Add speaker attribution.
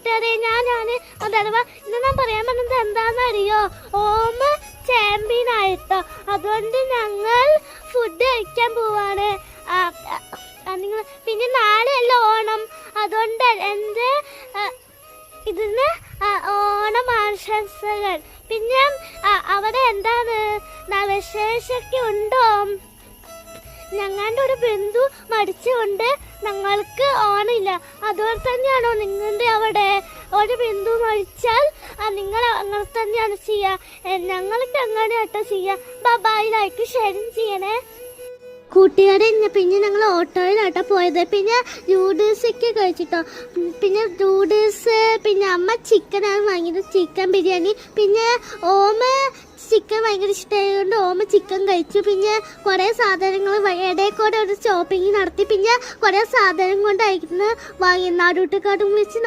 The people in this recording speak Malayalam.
Speaker 1: കൂട്ടുകാരെ ഞാനാണ്. അഥവാ ഇന്ന് ഞാൻ പറയാൻ പറഞ്ഞത് എന്താണെന്നറിയോ? ഓമ ചാമ്പ്യൻ ആയിട്ടോ. അതുകൊണ്ട് ഞങ്ങൾ ഫുഡ് കഴിക്കാൻ പോവാണ്. നിങ്ങൾ പിന്നെ നാളെയല്ല ഓണം. അതുകൊണ്ട് എന്റെ ഇതിന് ഓണം ആശംസകൾ. പിന്നെ അവിടെ എന്താണ്? നവശേഷൊക്കെ ഉണ്ടോ? ഞങ്ങളുടെ ഒരു ബന്ധു മരിച്ചുകൊണ്ട് ഞങ്ങൾക്ക് ഓണില്ല അതുപോലെ തന്നെയാണോ നിങ്ങളുടെ അവിടെ? ഒരു ബിന്ദു മരിച്ചാൽ ആ, നിങ്ങൾ അങ്ങനെ തന്നെയാണ് ചെയ്യുക ഞങ്ങൾക്ക് അങ്ങനെ കേട്ടോ ചെയ്യുക ലൈക്ക് ഷെയറും ചെയ്യണേ. കൂട്ടുകാരെ പിന്നെ ഞങ്ങൾ ഓട്ടോയിലാട്ടോ പോയത്. പിന്നെ നൂഡിൽസ് ഒക്കെ കഴിച്ചിട്ടോ. പിന്നെ നൂഡിൽസ് പിന്നെ അമ്മ ചിക്കനാണ് വാങ്ങിയത്. ചിക്കൻ ബിരിയാണി. പിന്നെ ഓമ ചിക്കൻ ഭയങ്കര ഇഷ്ടമായതുകൊണ്ട് ഓമ ചിക്കൻ കഴിച്ചു. പിന്നെ കുറേ സാധനങ്ങൾ ഇടയിൽ കൂടെ ഒരു ഷോപ്പിംഗ് നടത്തി. പിന്നെ കുറേ സാധനം കൊണ്ടായിരുന്നു വാങ്ങി നാടൂട്ടുകാടും വിളിച്ച്